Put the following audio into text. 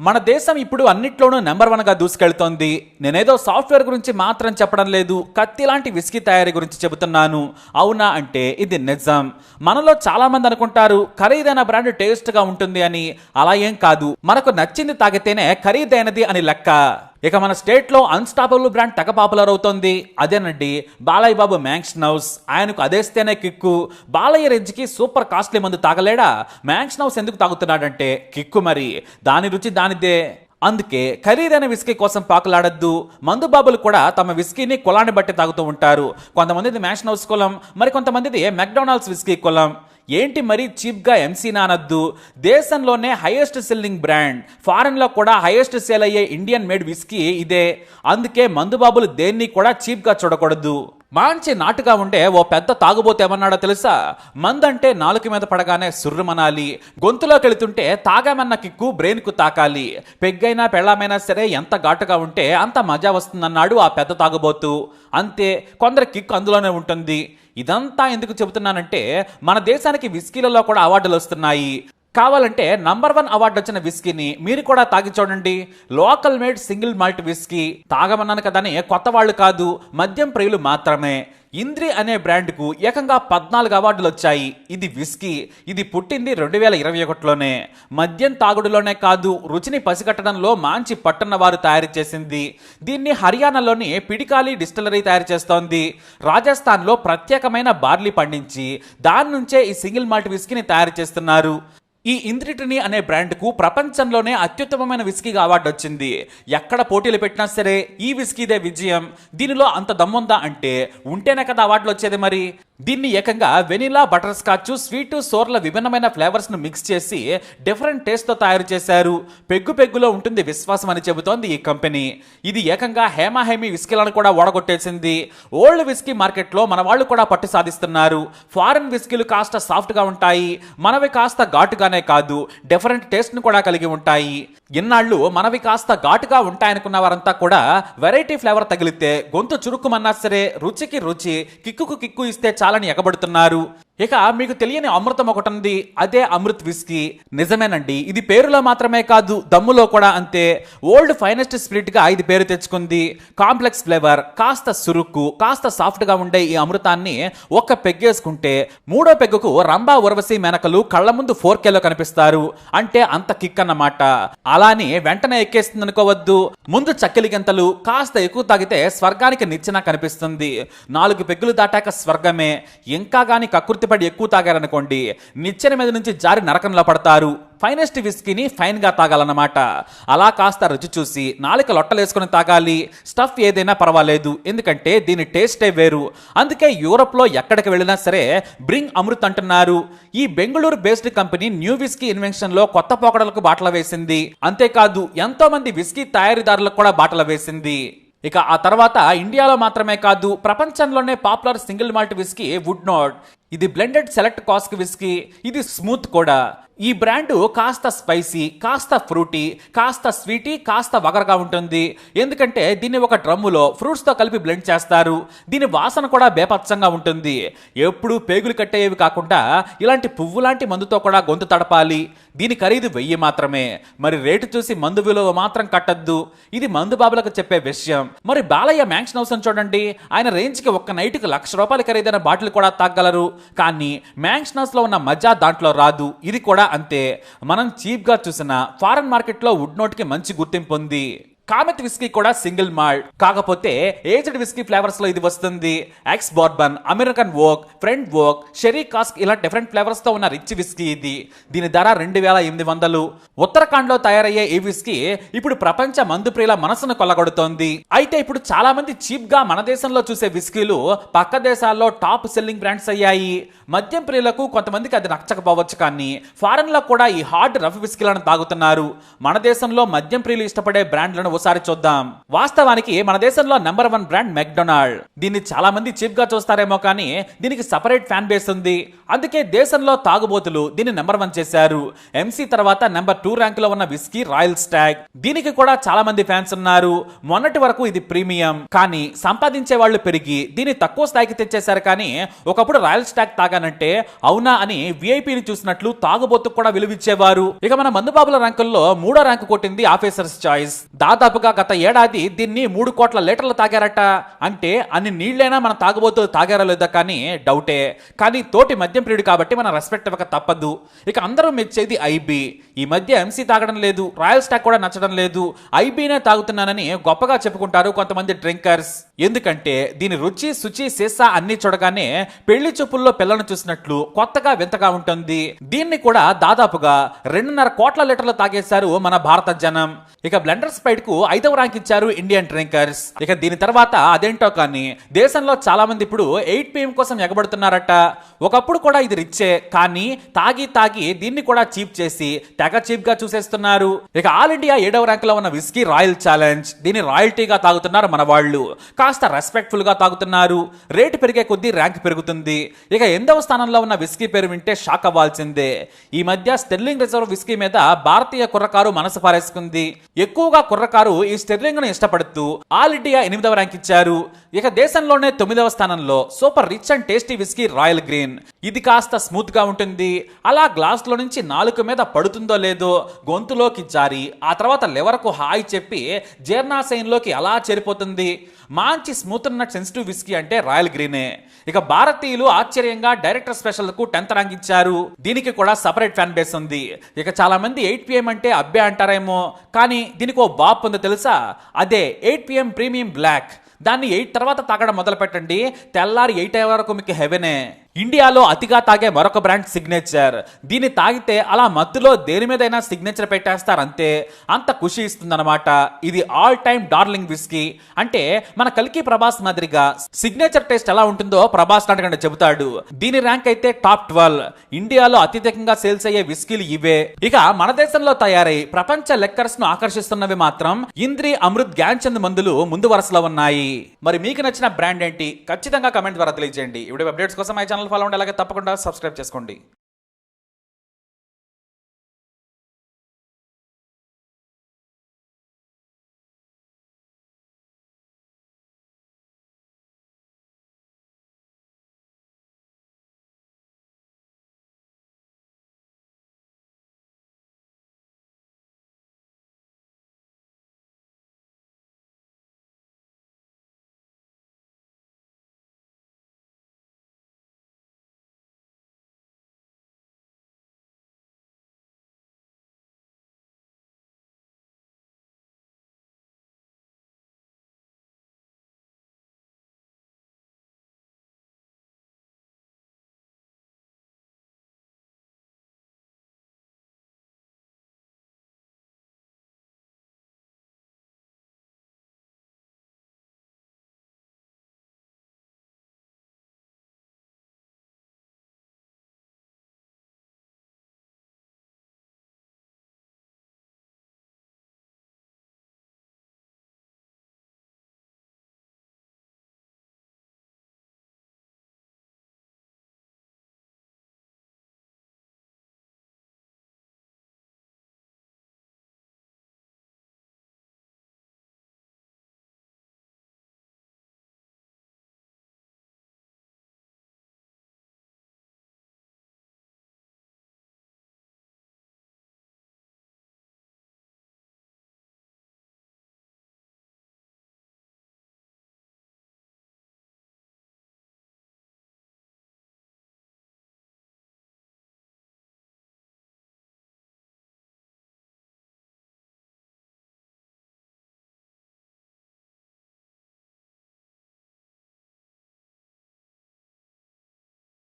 మన దేశం ఇప్పుడు అన్నిట్లోనూ నెంబర్ వన్గా దూసుకెళ్తోంది. నేనేదో సాఫ్ట్వేర్ గురించి మాత్రం చెప్పడం లేదు. కత్తి లాంటి విస్కీ తయారీ గురించి చెబుతున్నాను. అవునా అంటే ఇది నిజం. మనలో చాలామంది అనుకుంటారు ఖరీదైన బ్రాండ్ టేస్ట్గా ఉంటుంది అని. అలా ఏం కాదు. మనకు నచ్చింది తాగితేనే ఖరీదైనది అని లెక్క. ఇక మన స్టేట్లో అన్స్టాపబుల్ బ్రాండ్ తెగ పాపులర్ అవుతోంది. అదేనండి బాలయ్య బాబు మ్యాంక్స్ నౌస్ ఆయనకు అదేస్తేనే కిక్కు. బాలయ్య రేంజ్కి సూపర్ కాస్ట్లీ మందు తాగలేడా? మ్యాంక్స్ నౌస్ ఎందుకు తాగుతున్నాడంటే కిక్కు మరి. దాని రుచి దానిదే. అందుకే ఖరీదైన విస్కీ కోసం పాకులాడద్దు. మందు బాబులు కూడా తమ విస్కీని కులాన్ని బట్టి తాగుతూ ఉంటారు. కొంతమందిది మ్యాషన్ హౌస్ కులం మరి కొంతమందిది మెక్డొనాల్డ్స్ విస్కీ కులం. ఏంటి మరీ చీప్గా ఎంసీనా నానద్దు? దేశంలోనే హైయెస్ట్ సెల్లింగ్ బ్రాండ్ ఫారెన్లో కూడా హైయెస్ట్ సేల్ అయ్యే ఇండియన్ మేడ్ విస్కీ ఇదే. అందుకే మందుబాబులు దేన్ని కూడా చీప్గా చూడకూడదు. మాంచి నాటుగా ఉండే ఓ పెద్ద తాగుబోతే ఏమన్నాడో తెలుసా? మందంటే నాలుక మీద పడగానే సుర్రుమనాలి గొంతులోకి వెళుతుంటే తాగామన్న కిక్కు బ్రెయిన్కు తాకాలి. పెగ్గైనా పెళ్ళామైనా సరే ఎంత ఘాటుగా ఉంటే అంత మజా వస్తుందన్నాడు ఆ పెద్ద తాగుబోతు. అంతే కొందరి కిక్కు అందులోనే ఉంటుంది. ఇదంతా ఎందుకు చెబుతున్నానంటే మన దేశానికి విస్కీలలో కూడా అవార్డులు వస్తున్నాయి. కావాలంటే నంబర్ వన్ అవార్డు వచ్చిన విస్కీని మీరు కూడా తాగి చూడండి. Local made single malt whisky తాగమన్నాను కదని కొత్త వాళ్ళు కాదు మద్యం ప్రియులు మాత్రమే. ఇంద్రి అనే బ్రాండ్కు ఏకంగా పద్నాలుగు అవార్డులు వచ్చాయి. ఇది విస్కీ ఇది పుట్టింది రెండు వేల ఇరవై ఒకటిలోనే. మద్యం తాగుడులోనే కాదు రుచిని పసిగట్టడంలో మంచి పట్టణ వారు తయారు చేసింది. దీన్ని హర్యానాలోని పిడికాలి డిస్టిలరీ తయారు చేస్తోంది. రాజస్థాన్లో ప్రత్యేకమైన బార్లీ పండించి దాని నుంచే ఈ సింగిల్ మాల్ట్ విస్కీని తయారు చేస్తున్నారు. ఈ ఇంద్రిటిని అనే బ్రాండ్కు ప్రపంచంలోనే అత్యుత్తమమైన విస్కీగా అవార్డు వచ్చింది. ఎక్కడ పోటీలు పెట్టినా సరే ఈ విస్కీదే విజయం. దీనిలో అంత దమ్ముందా అంటే ఉంటేనే కదా అవార్డులు వచ్చేది మరి. దీన్ని ఏకంగా వెనిలా బటర్ స్కాచ్ స్వీటు సోర్ల విభిన్నమైన ఫ్లేవర్స్ను మిక్స్ చేసి డిఫరెంట్ టేస్ట్తో తయారు చేశారు. పెగ్గు పెగ్గులో ఉంటుంది విశ్వాసం అని చెబుతోంది ఈ కంపెనీ. ఇది ఏకంగా హేమాహేమి విస్కీలను కూడా ఓడగొట్టేసింది. ఓల్డ్ విస్కీ మార్కెట్లో మన వాళ్ళు కూడా పట్టు సాధిస్తున్నారు. ఫారెన్ విస్కీలు కాస్త సాఫ్ట్గా ఉంటాయి. మనవి కాస్త ఘాటుగానే కాదు డిఫరెంట్ టేస్ట్ను కూడా కలిగి ఉంటాయి. ఇన్నాళ్ళు మనవి కాస్త ఘాటుగా ఉంటాయనుకున్న వారంతా కూడా వెరైటీ ఫ్లేవర్ తగిలితే గొంతు చురుకుమన్నా సరే రుచికి రుచి కిక్కుకు కిక్కు ఇస్తే చాలని ఎగబడుతున్నారు. ఇక మీకు తెలియని అమృతం ఒకటి ఉంది అదే అమృత్ విస్కీ. నిజమేనండి ఇది పేరులో మాత్రమే కాదు దమ్ములో కూడా అంతే. ఓల్డ్ ఫైనెస్ట్ స్పిరిట్గా ఇది పేరు తెచ్చుకుంది. కాంప్లెక్స్ ఫ్లేవర్ కాస్త సురుక్కు కాస్త సాఫ్ట్గా ఉండే ఈ అమృతాన్ని ఒక్క పెగ్గేసుకుంటే మూడో పెగ్గుకు రంభా ఉర్వశి మెనకలు కళ్ళ ముందు ఫోర్కేలో కనిపిస్తారు. అంటే అంత కిక్ అన్నమాట అలాని వెంటనే ఎక్కేస్తుంది అనుకోవద్దు ముందు చక్కెలి గంతలు కాస్త ఎక్కువ తాగితే స్వర్గానికి నిచ్చెన కనిపిస్తుంది. నాలుగు పెగ్గులు దాటాక స్వర్గమే. ఇంకా గాని పడి ఎక్కువ తాగారనుకోండి నిచ్చెన మీద నుంచి జారి నరకంలో పడతారు. ఫైనెస్ట్ విస్కీని ఫైన్గా తాగాలన్నమాట. అలా కాస్త రుచి చూసి నాలుక లొట్టలేసుకుని తాగాలి. స్టఫ్ ఏదైనా పర్వాలేదు. ఎందుకంటే దీని టేస్టే వేరు. అందుకే యూరప్లో ఎక్కడికి వెళ్ళినా సరే బ్రింగ్ అమృత్ అంటున్నారు. ఈ Bengaluru based company new whisky ఇన్వెన్షన్లో కొత్త పోకడలకు బాటలు వేసింది. అంతేకాదు ఎంతో మంది విస్కీ తయారీదారులకు కూడా బాటలు వేసింది. ఇక ఆ తర్వాత ఇండియాలో మాత్రమే కాదు ప్రపంచంలోనే popular single malt whisky wood note ఇది బ్లెండెడ్ సెలెక్ట్ కాస్క్ విస్కీ ఇది స్మూత్ కూడా. ఈ బ్రాండ్ కాస్త స్పైసీ కాస్త ఫ్రూటీ కాస్త స్వీటీ కాస్త వగరగా ఉంటుంది. ఎందుకంటే దీన్ని ఒక డ్రమ్ములో ఫ్రూట్స్తో కలిపి బ్లెండ్ చేస్తారు. దీని వాసన కూడా బేపచ్చంగా ఉంటుంది. ఎప్పుడు పేగులు కట్టేవి కాకుండా ఇలాంటి పువ్వు లాంటి మందుతో కూడా గొంతు తడపాలి. దీని ఖరీదు వెయ్యి మాత్రమే. మరి రేటు చూసి మందు విలువ మాత్రం కట్టద్దు. ఇది మందు బాబులకు చెప్పే విషయం. మరి బాలయ్య మ్యాంక్షన్ హౌస్ చూడండి. ఆయన రేంజ్కి ఒక్క నైట్కి లక్ష రూపాయలు ఖరీదైన బాటిల్ కూడా తాగలరు కానీ మ్యాంక్షన్లో ఉన్న మజా దాంట్లో రాదు. ఇది కూడా అంతే. మనం చీప్గా చూసిన ఫారెన్ మార్కెట్లో వుడ్ నోట్కి మంచి గుర్తింపు ఉంది. కామెత్ విస్కీ కూడా సింగిల్ మాల్ట్ కాకపోతే ఏజ్డ్ విస్కీ ఫ్లేవర్స్లో ఇది వస్తుంది. Ex bourbon American oak French oak sherry cask ఇలా డిఫరెంట్ ఫ్లేవర్స్తో ఉన్న రిచ్ విస్కీ ఇది. దీని ధర రెండు వేల ఎనిమిది వందలు. ఉత్తరాఖండ్లో తయారయ్యే ఈ విస్కీ ఇప్పుడు ప్రపంచ మందు ప్రియుల మనసును కొల్లగొడుతోంది. అయితే ఇప్పుడు చాలా మంది చీప్గా మన దేశంలో చూసే విస్కీలు పక్క దేశాల్లో టాప్ సెల్లింగ్ బ్రాండ్స్ అయ్యాయి. మద్యం ప్రియులకు కొంతమందికి అది నచ్చకపోవచ్చు కానీ ఫారెన్లో కూడా ఈ హార్డ్ రఫ్ విస్కీలను తాగుతున్నారు. మన దేశంలో మద్యం ప్రియులు ఇష్టపడే బ్రాండ్లను ఒకసారి చూద్దాం. వాస్తవానికి మన దేశంలో నెంబర్ వన్ బ్రాండ్ మెక్డొనాల్డ్ దీన్ని చాలా మంది చీప్గా చూస్తారేమో కానీ దీనికి సపరేట్ ఫ్యాన్ బేస్ ఉంది. అందుకే దేశంలో తాగుబోతులు దీన్ని నెంబర్ వన్ చేశారు. ఎంసీ తర్వాత నెంబర్ టూ ర్యాంక్లో ఉన్న విస్కీ రాయల్ స్టాగ్ దీనికి కూడా చాలా మంది ఫ్యాన్స్ ఉన్నారు. మొన్నటి వరకు ఇది ప్రీమియం కానీ సంపాదించే వాళ్ళు పెరిగి దీన్ని తక్కువ స్థాయికి తెచ్చేశారు కానీ ఒకప్పుడు రాయల్ స్టాగ్ తాగానంటే అవునా అని విఐపిని చూసినట్లు తాగుబోతుకు కూడా విలువిచ్చేవారు. ఇక మన మందుబాబుల ర్యాంకుల్లో మూడో ర్యాంకు కొట్టింది ఆఫీసర్స్ చాయిస్ దాదాపుగా గత ఏడాది దీన్ని మూడు కోట్ల లీటర్లు తాగారట. అంటే అన్ని నీళ్ళైనా మన తాగుబోతులు తాగారో లేదో కానీ డౌటే. కానీ తోటి మద్యం ప్రియుడు కాబట్టి మనం రెస్పెక్ట్ ఇవ్వక తప్పదు. ఇక అందరూ మెచ్చేది ఐబీ. ఈ మధ్య ఎంసీ తాగడం లేదు రాయల్ స్టాక్ కూడా నచ్చడం లేదు. ఐబీనే తాగుతున్నానని గొప్పగా చెప్పుకుంటారు కొంతమంది డ్రింకర్స్. ఎందుకంటే దీని రుచి శుచి సీసా అన్ని చూడగానే పెళ్ళి చూపుల్లో పిల్లను చూసినట్లు కొత్తగా వింతగా ఉంటుంది. దీన్ని కూడా దాదాపుగా రెండున్నర కోట్ల లీటర్లు తాగేశారు మన భారత జనం. ఇక బ్లెండర్ స్పైడ్కు ఐదవ ర్యాంక్ ఇచ్చారు ఇండియన్ డ్రింకర్స్. ఇక దీని తర్వాత అదేంటో కానీ దేశంలో చాలా మంది ఇప్పుడు ఎయిట్ పిఎం కోసం ఎగబడుతున్నారట. ఒకప్పుడు కూడా ఇది రిచ్చే కానీ తాగి తాగి దీన్ని కూడా చీప్ చేసి తెగ చీప్గా చూసేస్తున్నారు. ఇక ఆల్ ఇండియా ఏడవ ర్యాంక్లో ఉన్న విస్కీ రాయల్ ఛాలెంజ్. దీన్ని రాయల్టీగా తాగుతున్నారు మన వాళ్ళు. కాస్త రెస్పెక్ట్ఫుల్గా తాగుతున్నారు. రేటు పెరిగే కొద్దీ ర్యాంక్ పెరుగుతుంది. ఇక ఎనిమిదవ స్థానంలో ఉన్న విస్కీ పేరు వింటే షాక్ అవ్వాల్సిందే. ఈ మధ్య స్టెర్లింగ్ రిజర్వ్ విస్కీ మీద భారతీయ కుర్రకారు మనసు పారేసుకుంది. ఎక్కువగా కుర్రకారు ఈ స్టెర్లింగ్ను ఇష్టపడుతూ ఆల్ ఇండియా ఎనిమిదవ ర్యాంక్ ఇచ్చారు. ఇక దేశంలోనే తొమ్మిదవ స్థానంలో super rich and tasty whisky Royal Green. ఇది కాస్త స్మూత్గా ఉంటుంది. అలా గ్లాస్లో నుంచి నాలుక మీద పడుతుందో లేదో గొంతులోకి జారి ఆ తర్వాత లివర్కు హాయ్ చెప్పి జీర్ణాశయంలోకి అలా చేరిపోతుంది. మంచి స్మూత్ ఉన్న సెన్సిటివ్ విస్కీ అంటే రాయల్ గ్రీనే. ఇక భారతీయులు ఆశ్చర్యంగా డైరెక్టర్ స్పెషల్కు టెన్త్ ర్యాంక్ ఇచ్చారు. దీనికి కూడా సపరేట్ ఫ్యాన్ బేస్ ఉంది. ఇక చాలా మంది ఎయిట్ పిఎం అంటే అబ్బే అంటారేమో. కానీ దీనికి ఓ బాప్ ఉందో తెలుసా? అదే ఎయిట్ పిఎం ప్రీమియం బ్లాక్. దాన్ని ఎయిట్ తర్వాత తాగడం మొదలు పెట్టండి తెల్లారి ఎయిట్ అయ్యే వరకు మీకు హెవెనే. ఇండియాలో అతిగా తాగే మరొక బ్రాండ్ సిగ్నేచర్. దీన్ని తాగితే అలా మత్తులో దేని మీదైనా సిగ్నేచర్ పెట్టేస్తారు అంతే. అంత ఖుషి ఇస్తుందన్నమాట. ఇది ఆల్ టైమ్ డార్లింగ్ విస్కీ. అంటే మన కల్కి ప్రభాస్ మాదిరిగా సిగ్నేచర్ టేస్ట్ ఎలా ఉంటుందో ప్రభాస్ నాటకండి చెబుతాడు. దీని ర్యాంక్ అయితే టాప్ ట్వెల్వ్. ఇండియాలో అత్యధికంగా సేల్స్ అయ్యే విస్కీలు ఇవే. ఇక మన దేశంలో తయారై ప్రపంచ లెక్కర్స్ను ఆకర్షిస్తున్నవి మాత్రం ఇంద్రి అమృత్ గ్యాన్చంద్ మందులు ముందు వరుసలో ఉన్నాయి. మరి మీకు నచ్చిన బ్రాండ్ ఏంటి? ఖచ్చితంగా కమెంట్ ద్వారా తెలియజేయండి. ఇప్పుడు అప్డేట్స్ కోసం మై ఛానల్ ఫాలో అవ్వండి. అలాగే తప్పకుండా సబ్స్క్రైబ్ చేసుకోండి.